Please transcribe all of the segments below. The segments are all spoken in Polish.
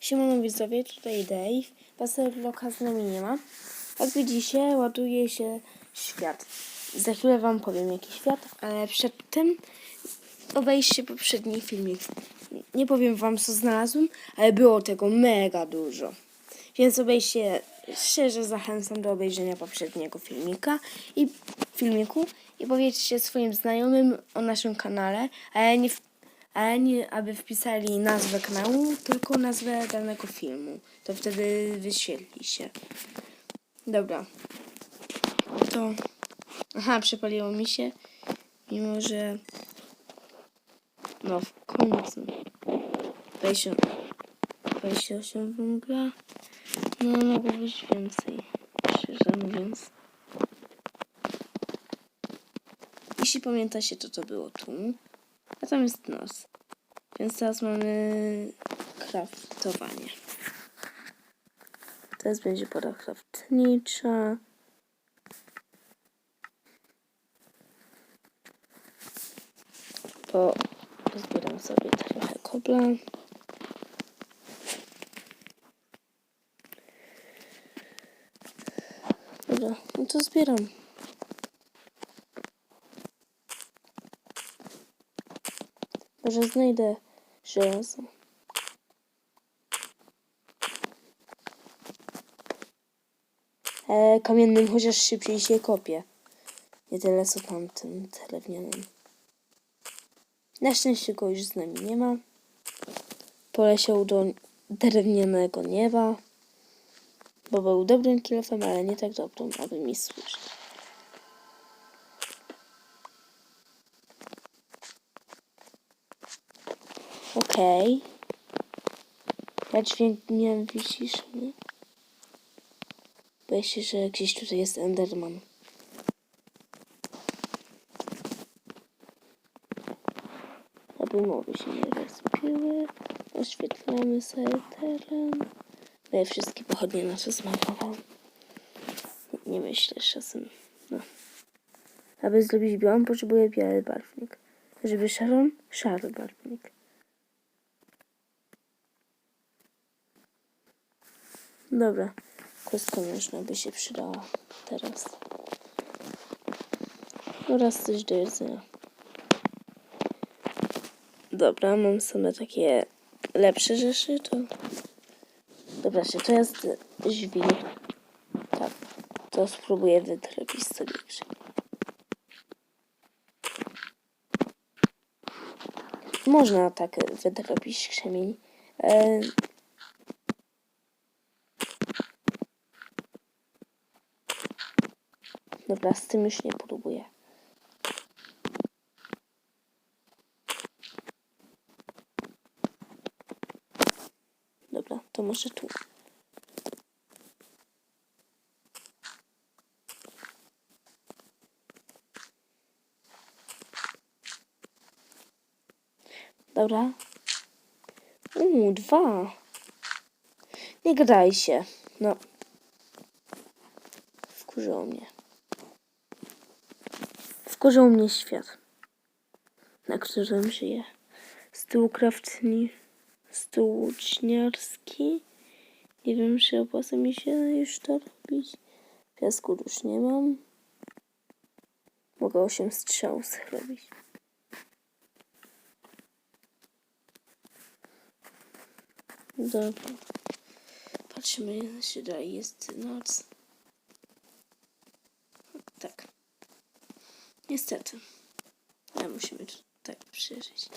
Siemano widzowie, tutaj Dave. Passerloka z nami nie ma. Jak widzicie, ładuje się świat. Za chwilę wam powiem jaki świat, ale przedtem obejrzcie poprzedni filmik. Nie powiem wam co znalazłem, ale było tego mega dużo. Więc obejrzcie, szczerze zachęcam do obejrzenia poprzedniego filmika i filmiku i powiedzcie swoim znajomym o naszym kanale, ale nie, w- ale nie aby wpisali nazwę kanału, tylko nazwę danego filmu. To wtedy wyświetli się. Dobra. To. Aha, przepaliło mi się. Mimo, że. No, w końcu. 20 28 węgla. No, mogło być więcej. Szczerze mówiąc. Jeśli pamiętacie, to to było tu. A tam jest nos. Więc teraz mamy kraftowanie. Teraz będzie pora kraftnicza. Bo zbieram sobie trochę kobla. Dobra, no to zbieram. Może znajdę żelazo. E, kamiennym chociaż szybciej się kopie. Nie tyle co tamtym drewnianym. Na szczęście go już z nami nie ma. Poleciał do drewnianego nieba. Bo był dobrym kilofem, ale nie tak dobrym, aby mi służyć. Okej. Ja dźwięk miałem wyciszony. Boję się, że gdzieś tutaj jest Enderman. Aby mowy się nie rozpiły. Oświetlamy sobie teren. No ja wszystkie pochodnie nasze zmarnowałam. Nie myślę czasem. No. Aby zrobić białą, potrzebuję biały barwnik. Żeby szarą, szary barwnik. Dobra, kostka nożna by się przydała teraz. Oraz coś do jedzenia. Dobra, mam same takie lepsze rzeczy, to... Dobra, czy to jest żwir? Tak, to spróbuję wytrepić sobie. Można tak wytropić krzemień. E, Dobra, z tym już nie próbuję. Dobra, to może tu. Dobra. Uuu, dwa. Nie gadaj się. No. Wkurzyło mnie. Wkurzył mnie świat, na którym żyję. Stół kraftni, stół uczniarski. Nie wiem, czy opłaca mi się już to robić. Piasku już nie mam. Mogę 8 strzał zrobić. Dobra. Patrzymy, czy dalej jest noc. Tak. Niestety. Ale musimy to tak przeżyć.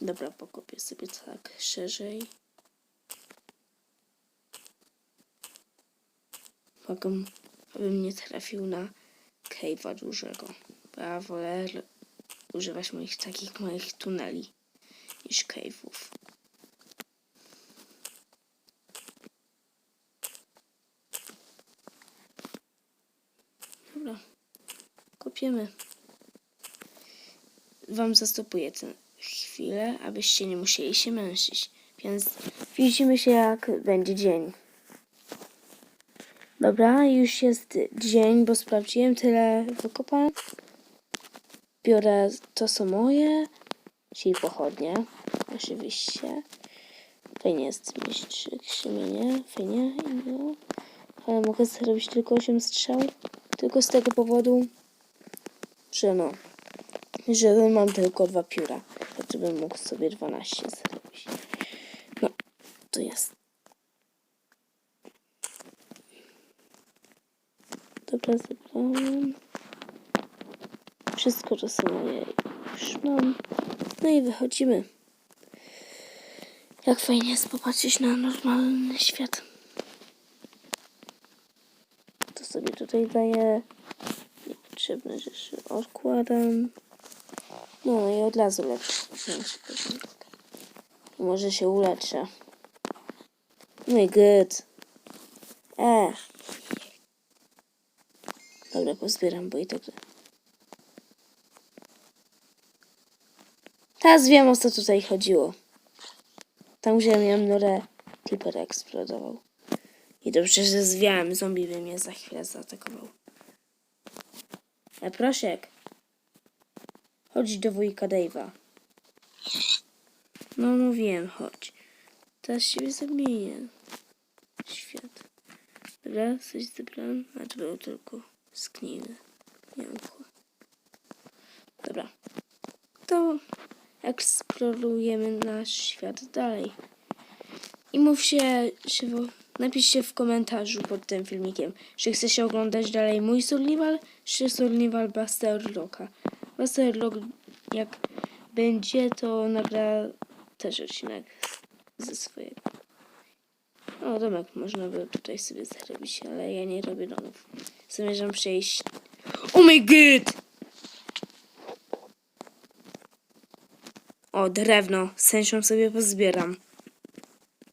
Dobra, pokopię sobie tak szerzej. Mogę, abym nie trafił na cave'a dużego. Bo ja wolę używać moich takich małych tuneli niż cave'ów. Dobra, kopiemy. Wam zastopuję tę chwilę, abyście nie musieli się męczyć. Więc widzimy się, jak będzie dzień. Dobra, już jest dzień, bo sprawdziłem tyle wykopałem. biorę, to są moje, czyli pochodnie, oczywiście. Fajnie jest mieć krzemienie, fajnie, no. ale mogę zrobić tylko 8 strzał, tylko z tego powodu, że no, że mam tylko dwa pióra, to bym mógł sobie 12 zrobić. No, to jest. Dobra, zebrałem. Wszystko to samo już mam. No i wychodzimy. Jak fajnie jest popatrzeć na normalny świat. To sobie tutaj daję niepotrzebne rzeczy. Odkładam. No i od razu lepszy. Może się uleczę. No i good. Ech. Dobra, pozbieram, bo i tak... Teraz wiem, o co tutaj chodziło. Tam, gdzie miałem norę, Clipper eksplodował. I dobrze, że zwiałem, zombie by mnie za chwilę zaatakował. E, prosiek. Chodź do wujka Dave'a. No, mówiłem, chodź. Teraz siebie zamienię. Świat. Dobra, coś zebrałem, a to było tylko skniny. Jękło. Dobra. To eksplorujemy nasz świat dalej. I mówcie, się, w- napiszcie w komentarzu pod tym filmikiem, czy chcecie oglądać dalej mój survival, czy survival Busterlocka. Busterlock, jak będzie, to nagra też odcinek ze swojego. O, domek można by tutaj sobie zrobić, ale ja nie robię domów. Zamierzam przejść... Oh my god! O, drewno. Z sobie pozbieram.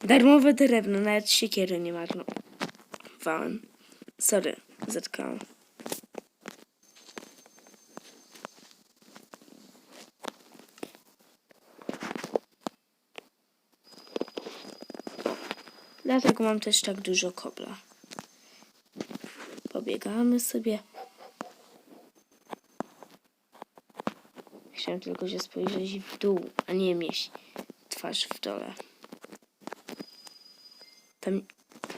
Darmowe drewno, nawet siekiery nie marnowałem. Sorry, zatkałam. Dlatego mam też tak dużo kobla. Pobiegamy sobie. Chciałem tylko się spojrzeć w dół, a nie mieć twarz w dole. Tam...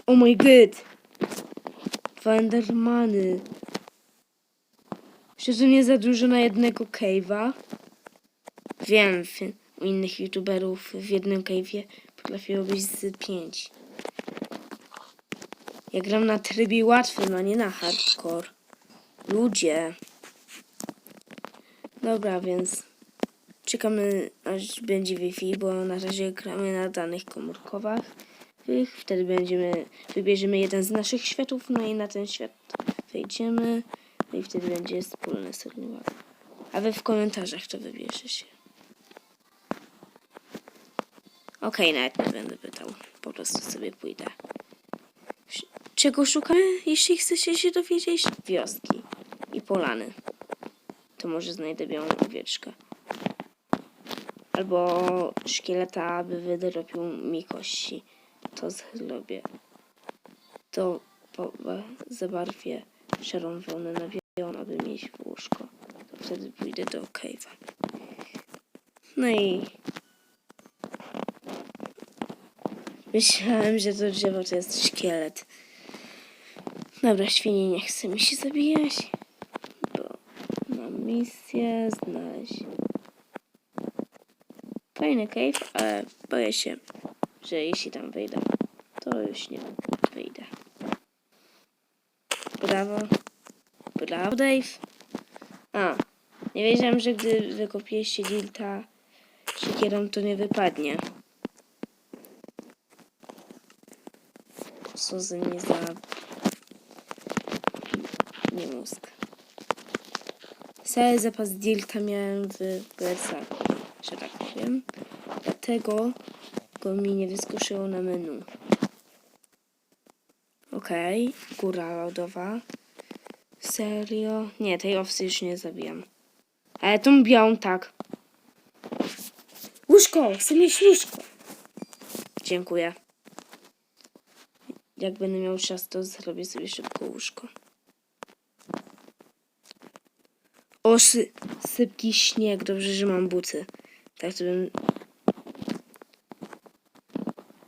Oh my god! Dwa endermany. Nie za dużo na jednego cave'a? Wiem, u innych youtuberów w jednym cave'ie potrafiło być z pięć. Ja gram na trybie łatwym, a nie na hardcore. Ludzie. Dobra, więc czekamy aż będzie Wi-Fi, bo na razie gramy na danych komórkowych. Wtedy będziemy, wybierzemy jeden z naszych światów, no i na ten świat wejdziemy. No i wtedy będzie wspólny survival. A wy w komentarzach to wybierzecie. Okej, nawet nie będę pytał. Po prostu sobie pójdę. Czego szukamy, jeśli chcecie się dowiedzieć? Wioski i polany. To może znajdę białą owieczkę. Albo szkieleta, aby wydrobił mi kości. To zrobię. To zabarwię szarą wełnę na białą, aby mieć w łóżko. To wtedy pójdę do cave'a. No i myślałem, że to drzewo to jest szkielet. Dobra, świnie nie chce mi się zabijać, bo mam misję znaleźć fajny cave, ale boję się, że jeśli tam wejdę, to już nie wyjdę. Brawo. Brawo, Dave. A, nie wiedziałem, że gdy wykopiesz się dilta siekierą, to nie wypadnie. Co za nie za... Nie mózg. Cały zapas dilta miałem w plecaku, że tak powiem. Dlatego go mi nie wyskoczyło na menu. Okej, góra lodowa. Serio? Nie, tej owcy już nie zabijam. Ale tą białą tak. Łóżko! Chcę mieć łóżko! Dziękuję. Jak będę miał czas, to zrobię sobie szybko łóżko. O, sy sypki śnieg. Dobrze, że mam buty. Tak to bym...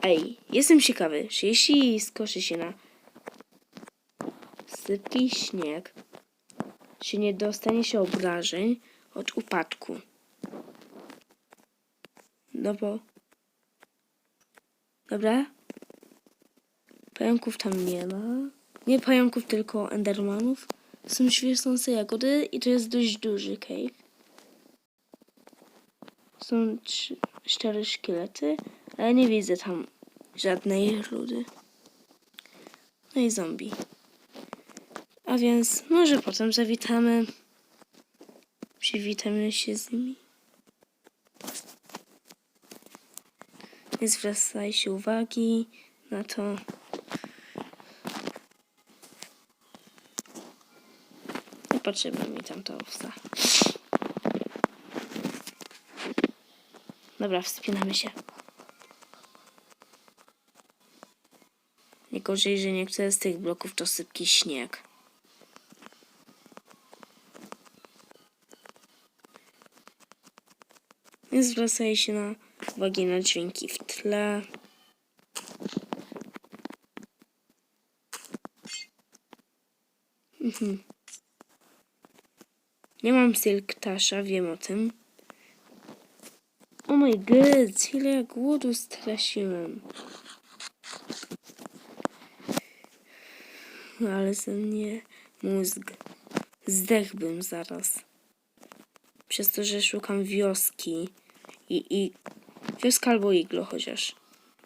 Ej, jestem ciekawy, czy jeśli skoczy się na sypki śnieg, czy nie dostanie się obrażeń od upadku? No bo... Dobra. Pająków tam nie ma. Nie pająków, tylko endermanów. Są świecące jagody i to jest dość duży cave. Są cztery szkielety, ale nie widzę tam żadnej rudy. No i zombie. A więc może potem zawitamy. Przywitamy się z nimi. Nie zwracajcie uwagi na to. Nie potrzebna mi tam ta owca. Dobra, wspinamy się. Najgorzej, że niektóre z tych bloków to sypki śnieg. Nie zwracaj się na uwagi na dźwięki w tle. Mhm. Nie mam silk tasza, wiem o tym. Oh my god, ile głodu straciłem. Ale ze mnie mózg. Zdechłbym zaraz. Przez to, że szukam wioski. I, i wioska albo iglo chociaż.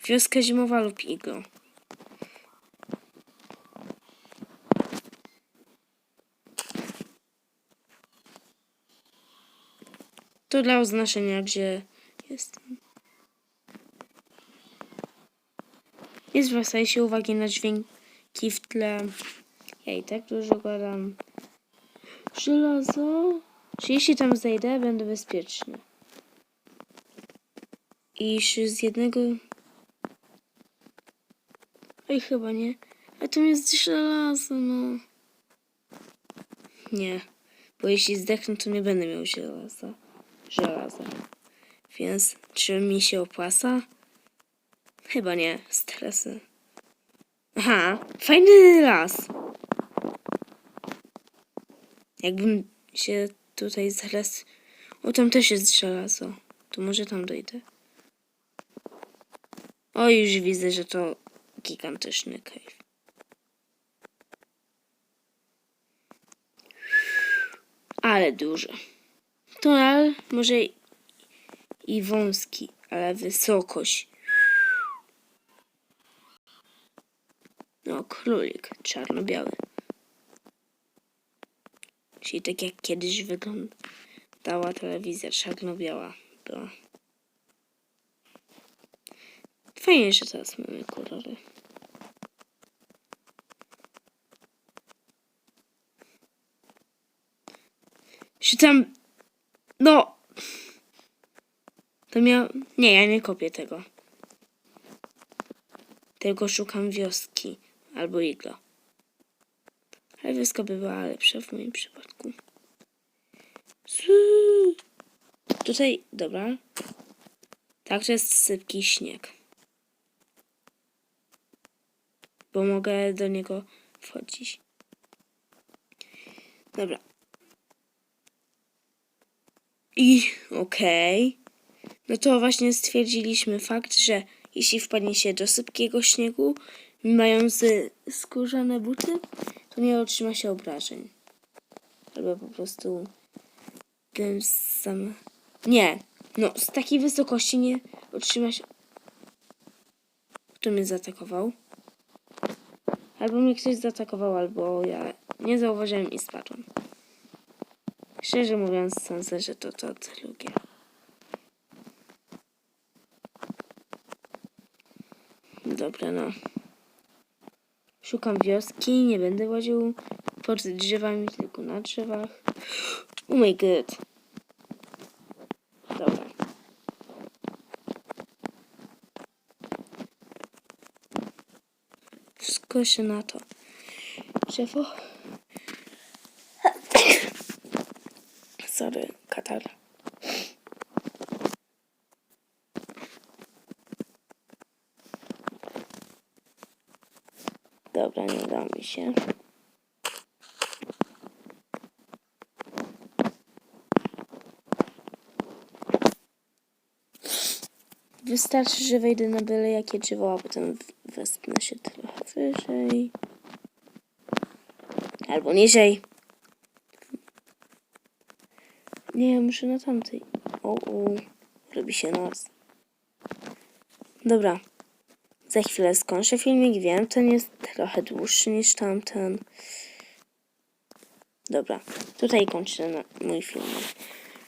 Wioska zimowa lub iglo. To dla oznaczenia, gdzie jestem. Nie zwracajcie uwagi na dźwięki w tle. Ja i tak dużo gadam. Żelazo. Czy jeśli tam zejdę, będę bezpieczny. I czy z jednego... Oj, chyba nie. A tam jest żelazo, no. Nie. Bo jeśli zdechnę, to nie będę miał żelaza. Żelaza. Więc czy mi się opłaca? Chyba nie. Stresy. Aha, fajny las. Jakbym się tutaj zaraz... O, tam też jest żelazo. To może tam dojdę. O, już widzę, że to gigantyczny cave. Ale duży. Tunel może i wąski, ale wysokość. No, królik czarno-biały. Czyli tak jak kiedyś wyglądała telewizja czarno-biała. Była. Fajnie, że teraz mamy kolory. Czy tam... No... To miał... Nie, ja nie kopię tego. Tylko szukam wioski. Albo iglo. Ale wioska by była lepsza w moim przypadku. Zuu. Tutaj, dobra. Tak, to jest sypki śnieg. Bo mogę do niego wchodzić. Dobra. I okej. No to właśnie stwierdziliśmy fakt, że jeśli wpadnie się do sypkiego śniegu, mając skórzane buty, to nie otrzyma się obrażeń. Albo po prostu bym sam... Nie, no z takiej wysokości nie otrzyma się... Kto mnie zaatakował? Albo mnie ktoś zaatakował, albo ja nie zauważyłem i spadłem. Szczerze mówiąc, sądzę, że to to drugie. Dobra, no. Szukam wioski, nie będę łaził pod drzewami, tylko na drzewach. Oh my god. Dobra. Skoszę na to. Drzewo. Się. Wystarczy, że wejdę na byle jakie drzewo, a potem wespnę się trochę wyżej. Albo niżej. Nie, muszę na tamtej. O, o, robi się noc. Dobra. Za chwilę skończę filmik. Wiem, ten jest trochę dłuższy niż tamten. Dobra, tutaj kończę mój filmik.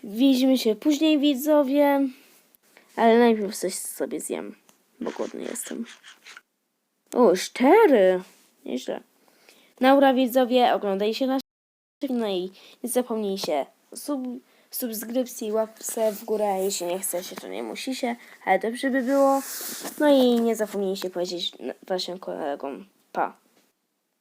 Widzimy się później, widzowie. Ale najpierw coś sobie zjem, bo głodny jestem. O, cztery! Nieźle. Naura, widzowie, oglądajcie nasz film, no i nie zapomnijcie sub, subskrypcji, łapce w górę, jeśli nie chcecie, to nie musicie, ale dobrze by było. No i nie zapomnijcie powiedzieć waszym kolegom pa.